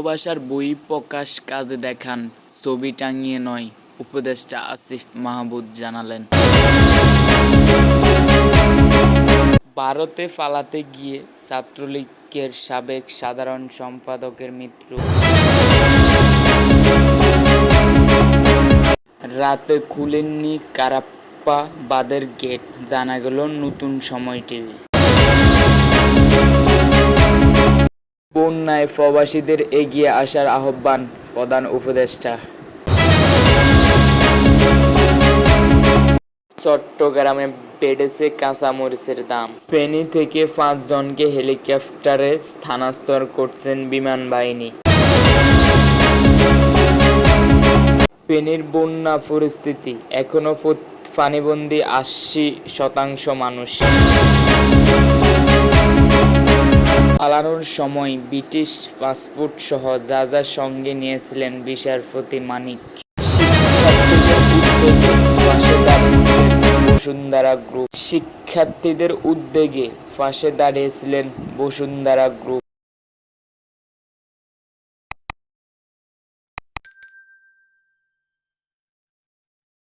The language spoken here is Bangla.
ভালোবাসার বই প্রকাশ কাজে দেখান, ছবি টাঙিয়ে নয়, উপদেষ্টা আসিফ মাহমুদ জানালেন। ভারতে পালাতে গিয়ে ছাত্রলীগের সাবেক সাধারণ সম্পাদকের মৃত্যু। রাতে খুলেননি কারাপ্পা বাদের গেট, জানা গেল নতুন সময় টিভি। বন্যায় প্রবাসীদের এগিয়ে আসার আহ্বান প্রধান উপদেষ্টা। চট্টগ্রামে বেড়েছে কাঁচামরিচের দাম। ফেনী থেকে পাঁচজনকে হেলিকপ্টারে স্থানান্তর করছেন বিমান বাহিনী। ফেনীর বন্যা পরিস্থিতি, এখনও প- পানিবন্দী আশি শতাংশ মানুষ। পালানোর সময় ব্রিটিশ পাসপোর্ট সহ যা যা সঙ্গে নিয়েছিলেন বিচারপতি মানিক। বসুন্ধরা গ্রুপ। শিক্ষার্থীদের উদ্যোগে পাশে দাঁড়িয়েছিলেন বসুন্ধরা গ্রুপ।